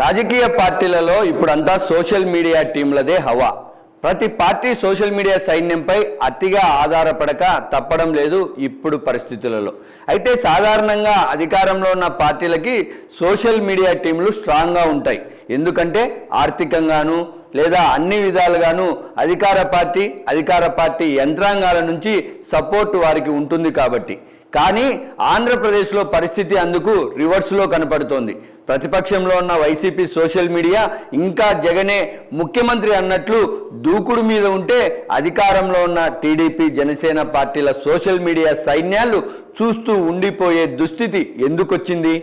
రాజకీయ పార్టీలలో ఇప్పుడంతా సోషల్ మీడియా టీంలదే హవా. ప్రతి పార్టీ సోషల్ మీడియా సైన్యంపై అతిగా ఆధారపడక తప్పడం లేదు ఇప్పుడు పరిస్థితులలో. అయితే సాధారణంగా అధికారంలో ఉన్న పార్టీలకి సోషల్ మీడియా టీంలు స్ట్రాంగ్గా ఉంటాయి. ఎందుకంటే ఆర్థికంగాను లేదా అన్ని విధాలుగాను అధికార పార్టీ అధికార పార్టీ యంత్రాంగాల నుంచి సపోర్ట్ వారికి ఉంటుంది కాబట్టి. కానీ ఆంధ్రప్రదేశ్లో పరిస్థితి అందుకు రివర్స్లో కనపడుతోంది. ప్రతిపక్షంలో ఉన్న వైసీపీ సోషల్ మీడియా ఇంకా జగనే ముఖ్యమంత్రి అన్నట్లు దూకుడు మీద ఉంటే అధికారంలో ఉన్న టీడీపీ జనసేన పార్టీల సోషల్ మీడియా సైన్యాలు చూస్తూ ఉండిపోయే దుస్థితి ఎందుకొచ్చింది?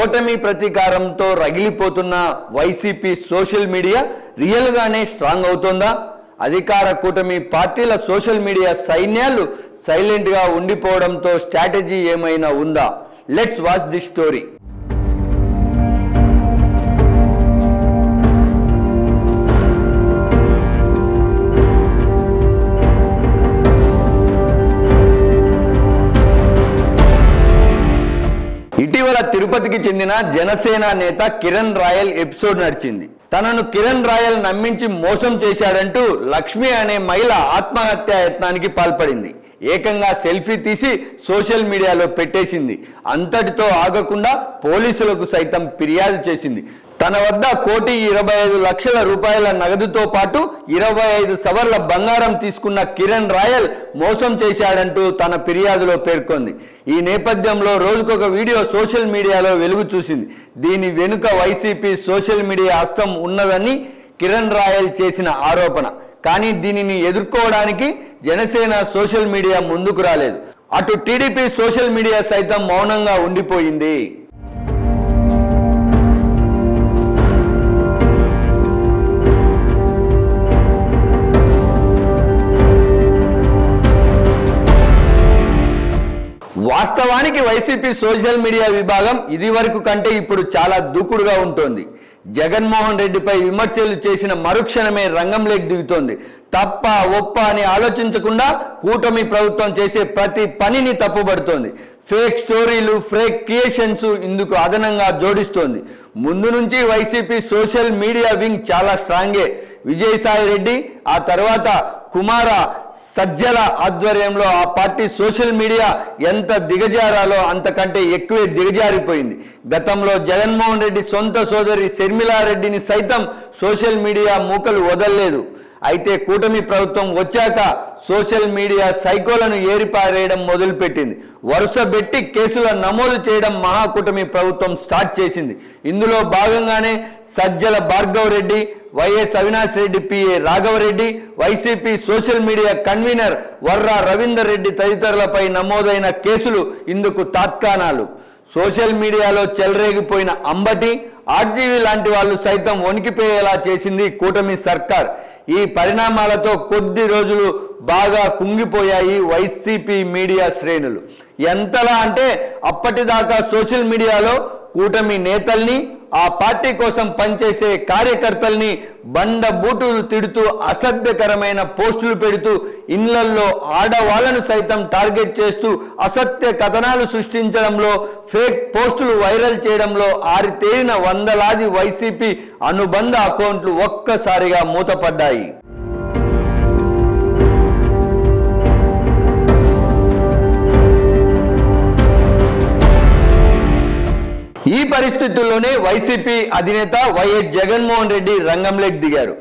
ఓటమి ప్రతీకారంతో రగిలిపోతున్న వైసీపీ సోషల్ మీడియా రియల్గానే స్ట్రాంగ్ అవుతోందా? అధికార కూటమి పార్టీల సోషల్ మీడియా సైన్యాలు సైలెంట్గా ఉండిపోవడంతో స్ట్రాటజీ ఏమైనా ఉందా? లెట్స్ వాచ్ ది స్టోరీ ఇటీవల తిరుపతికి చెందిన జనసేన నేత కిరణ్ రాయల్ ఎపిసోడ్ నడిచింది. తనను కిరణ్ రాయల్ నమ్మించి మోసం చేశాడంటూ లక్ష్మి అనే మహిళ ఆత్మహత్యా యత్నానికి పాల్పడింది. ఏకంగా సెల్ఫీ తీసి సోషల్ మీడియాలో పెట్టేసింది. అంతటితో ఆగకుండా పోలీసులకు సైతం ఫిర్యాదు చేసింది. తన వద్ద కోటి ఇరవై ఐదు లక్షల రూపాయల నగదుతో పాటు ఇరవై ఐదు సవర్ల బంగారం తీసుకున్న కిరణ్ రాయల్ మోసం చేశాడంటూ తన ఫిర్యాదులో పేర్కొంది. ఈ నేపథ్యంలో రోజుకొక వీడియో సోషల్ మీడియాలో వెలుగు చూసింది. దీని వెనుక వైసీపీ సోషల్ మీడియా హస్తం ఉన్నదని కిరణ్ రాయల్ చేసిన ఆరోపణ. కానీ దీనిని ఎదుర్కోవడానికి జనసేన సోషల్ మీడియా ముందుకు రాలేదు. అటు టీడీపీ సోషల్ మీడియా సైతం మౌనంగా ఉండిపోయింది. వాస్తవానికి వైసీపీ సోషల్ మీడియా విభాగం ఇది వరకు కంటే ఇప్పుడు చాలా దూకుడుగా ఉంటుంది. జగన్మోహన్ రెడ్డిపై విమర్శలు చేసిన మరుక్షణమే రంగంలోకి దిగుతోంది తప్ప ఒప్ప అని ఆలోచించకుండా కూటమి ప్రభుత్వం చేసే ప్రతి పనిని తప్పుబడుతోంది. ఫేక్ స్టోరీలు ఫేక్ క్రియేషన్స్ ఇందుకు అదనంగా జోడిస్తోంది. ముందు నుంచి వైసీపీ సోషల్ మీడియా వింగ్ చాలా స్ట్రాంగే. విజయసాయి రెడ్డి ఆ తర్వాత కుమార సజ్జల ఆధ్వర్యంలో ఆ పార్టీ సోషల్ మీడియా ఎంత దిగజారాలో అంతకంటే ఎక్కువే దిగజారిపోయింది. గతంలో జగన్మోహన్ రెడ్డి సొంత సోదరి శర్మిలారెడ్డిని సైతం సోషల్ మీడియా మూకలు వదలలేదు. అయితే కూటమి ప్రభుత్వం వచ్చాక సోషల్ మీడియా సైకోలను ఏరిపారేయడం మొదలుపెట్టింది. వరుస పెట్టి కేసుల నమోదు చేయడం మహాకూటమి ప్రభుత్వం స్టార్ట్ చేసింది. ఇందులో భాగంగానే Sajjala Bhargav Reddy YS Avinash Reddy PA Raghavareddy YCP social media convener Varra Ravinder Reddy తదితరులపై నమోదైన కేసులు ఇందుకు తాత్కాణాలు. సోషల్ మీడియాలో చెలరేగిపోయిన అంబటి ఆర్జీవీ లాంటి వాళ్ళు సైతం వణికిపోయేలా చేసింది కూటమి సర్కార్. ఈ పరిణామాలతో కొద్ది రోజులు బాగా కుంగిపోయాయి వైసీపీ మీడియా శ్రేణులు. ఎంతలా అంటే అప్పటిదాకా సోషల్ మీడియాలో కూటమి నేతల్ని ఆ పార్టీ కోసం పనిచేసే కార్యకర్తల్ని బండ బూటులు తిడుతూ అసభ్యకరమైన పోస్టులు పెడుతూ ఇళ్ళల్లో ఆడవాళ్ళను సైతం టార్గెట్ చేస్తూ అసత్య కథనాలు సృష్టించడంలో ఫేక్ పోస్టులు వైరల్ చేయడంలో ఆరితేరిన వందలాది వైసీపీ అనుబంధ అకౌంట్లు ఒక్కసారిగా మూతపడ్డాయి. ఈ పరిస్థితుల్లోనే వైసీపీ అధినేత వైఎస్ జగన్మోహన్ రెడ్డి రంగంలోకి దిగారు.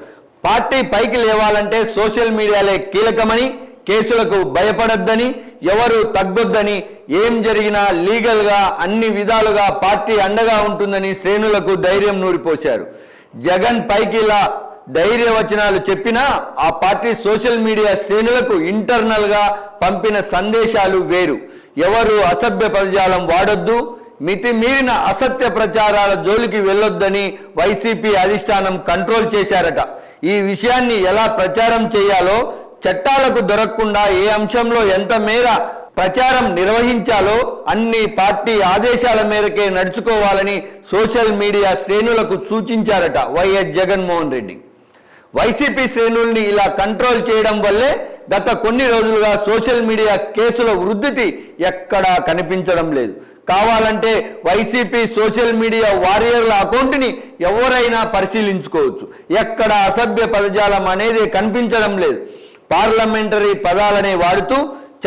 పార్టీ పైకి లేవాలంటే సోషల్ మీడియాలే కీలకమని కేసులకు భయపడొద్దని ఎవరు తగ్గొద్దని ఏం జరిగినా లీగల్గా అన్ని విధాలుగా పార్టీ అండగా ఉంటుందని శ్రేణులకు ధైర్యం నూరిపోశారు. జగన్ పైకి ఇలా ధైర్య వచనాలు చెప్పినా ఆ పార్టీ సోషల్ మీడియా శ్రేణులకు ఇంటర్నల్గా పంపిన సందేశాలు వేరు. ఎవరు అసభ్య పదజాలం వాడొద్దు మితిమీరిన అసత్య ప్రచారాల జోలికి వెళ్ళొద్దని వైసీపీ అధిష్టానం కంట్రోల్ చేశారట. ఈ విషయాన్ని ఎలా ప్రచారం చేయాలో చట్టాలకు దొరకకుండా ఏ అంశంలో ఎంత మేర ప్రచారం నిర్వహించాలో అన్ని పార్టీ ఆదేశాల మేరకే నడుచుకోవాలని సోషల్ మీడియా శ్రేణులకు సూచించారట వైఎస్ జగన్మోహన్ రెడ్డి. వైసీపీ శ్రేణుల్ని ఇలా కంట్రోల్ చేయడం వల్లే గత కొన్ని రోజులుగా సోషల్ మీడియా కేసుల వృద్ధితి ఎక్కడా కనిపించడం లేదు. కావాలంటే వైసీపీ సోషల్ మీడియా వారియర్ల అకౌంట్ని ఎవరైనా పరిశీలించుకోవచ్చు. ఎక్కడ అసభ్య పదజాలం అనేది కనిపించడం లేదు. పార్లమెంటరీ పదాలనే వాడుతూ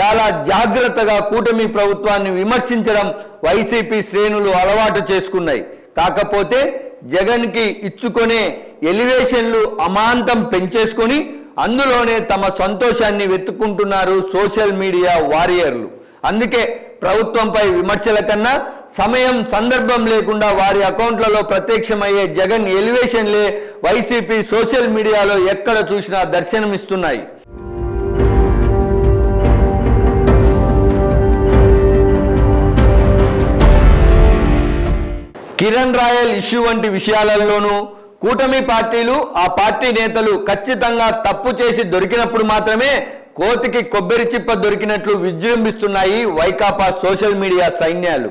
చాలా జాగ్రత్తగా కూటమి ప్రభుత్వాన్ని విమర్శించడం వైసీపీ శ్రేణులు అలవాటు చేసుకున్నాయి. కాకపోతే జగన్కి ఇచ్చుకునే ఎలివేషన్లు అమాంతం పెంచేసుకొని అందులోనే తమ సంతోషాన్ని వెతుక్కుంటున్నారు సోషల్ మీడియా వారియర్లు. అందుకే ప్రభుత్వంపై విమర్శల కన్నా సమయం సందర్భం లేకుండా వారి అకౌంట్లలో ప్రత్యక్షమయ్యే జగన్ ఎలివేషన్లే వైసీపీ సోషల్ మీడియాలో ఎక్కడ చూసినా దర్శనమిస్తున్నాయి. కిరణ్ రాయల్ ఇష్యూ వంటి విషయాలలోనూ కూటమి పార్టీలు ఆ పార్టీ నేతలు ఖచ్చితంగా తప్పు చేసి దొరికినప్పుడు మాత్రమే కోతికి కొబ్బరి చిప్ప దొరికినట్లు విజృంభిస్తున్నాయి వైకాపా సోషల్ మీడియా సైన్యాలు.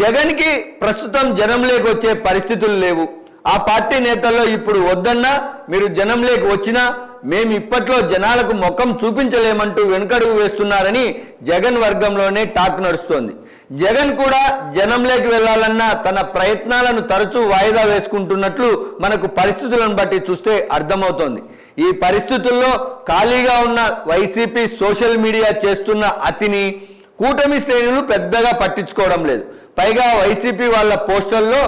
జగన్కి ప్రస్తుతం జనంలోకి వచ్చే పరిస్థితులు లేవు. ఆ పార్టీ నేతల్లో ఇప్పుడు వద్దన్నా మీరు జనంలోకి వచ్చినా మేము ఇప్పట్లో జనాలకు ముఖం చూపించలేమంటూ వెనుకడుగు వేస్తున్నారని జగన్ వర్గంలోనే టాక్ నడుస్తోంది. జగన్ కూడా జనంలోకి వెళ్ళాలన్న తన ప్రయత్నాలను తరచూ వాయిదా వేసుకుంటున్నట్లు మనకు పరిస్థితులను బట్టి చూస్తే అర్థమవుతోంది. ఈ పరిస్థితుల్లో ఖాళీగా ఉన్న వైసీపీ సోషల్ మీడియా చేస్తున్న అతిని కూటమి శ్రేణులు పెద్దగా పట్టించుకోవడం లేదు. పైగా వైసీపీ వాళ్ళ పోస్టర్లో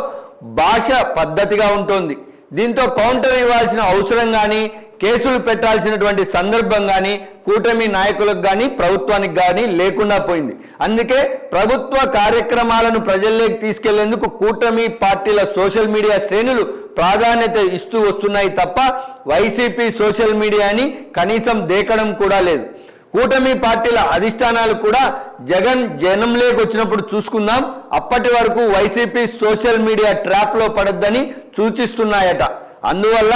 భాష పద్ధతిగా ఉంటుంది. దీంతో కౌంటర్ ఇవ్వాల్సిన అవసరం కానీ కేసులు పెట్టాల్సినటువంటి సందర్భం కానీ కూటమి నాయకులకు కానీ ప్రభుత్వానికి కానీ లేకుండా పోయింది. అందుకే ప్రభుత్వ కార్యక్రమాలను ప్రజల్లోకి తీసుకెళ్ళేందుకు కూటమి పార్టీల సోషల్ మీడియా శ్రేణులు ప్రాధాన్యత ఇస్తూ వస్తున్నాయి తప్ప వైసీపీ సోషల్ మీడియాని కనీసం దేకడం కూడా లేదు. కూటమి పార్టీల అధిష్టానాలు కూడా జగన్ జనంలోకి వచ్చినప్పుడు చూసుకుందాం. అప్పటి వరకు వైసీపీ సోషల్ మీడియా ట్రాప్లో పడొద్దని సూచిస్తున్నాయట. అందువల్ల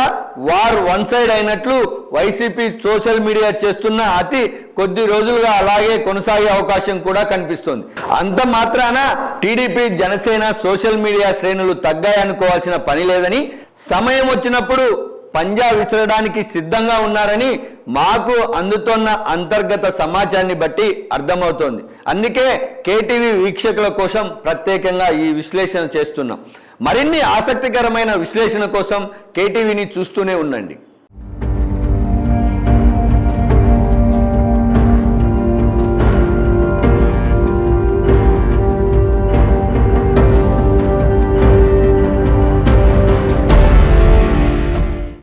వార్ వన్ సైడ్ అయినట్లు వైసీపీ సోషల్ మీడియా చేస్తున్న అతి కొద్ది రోజులుగా అలాగే కొనసాగే అవకాశం కూడా కనిపిస్తోంది. అంత మాత్రాన టీడీపీ జనసేన సోషల్ మీడియా శ్రేణులు తగ్గాయనుకోవాల్సిన పని లేదని సమయం వచ్చినప్పుడు పంజా విసరడానికి సిద్ధంగా ఉన్నారని మాకు అందుతోన్న అంతర్గత సమాచారాన్ని బట్టి అర్థమవుతోంది. అందుకే కేటీవీ వీక్షకుల కోసం ప్రత్యేకంగా ఈ విశ్లేషణ చేస్తున్నాం. మరిన్ని ఆసక్తికరమైన విశ్లేషణ కోసం కేటీవీని చూస్తూనే ఉండండి.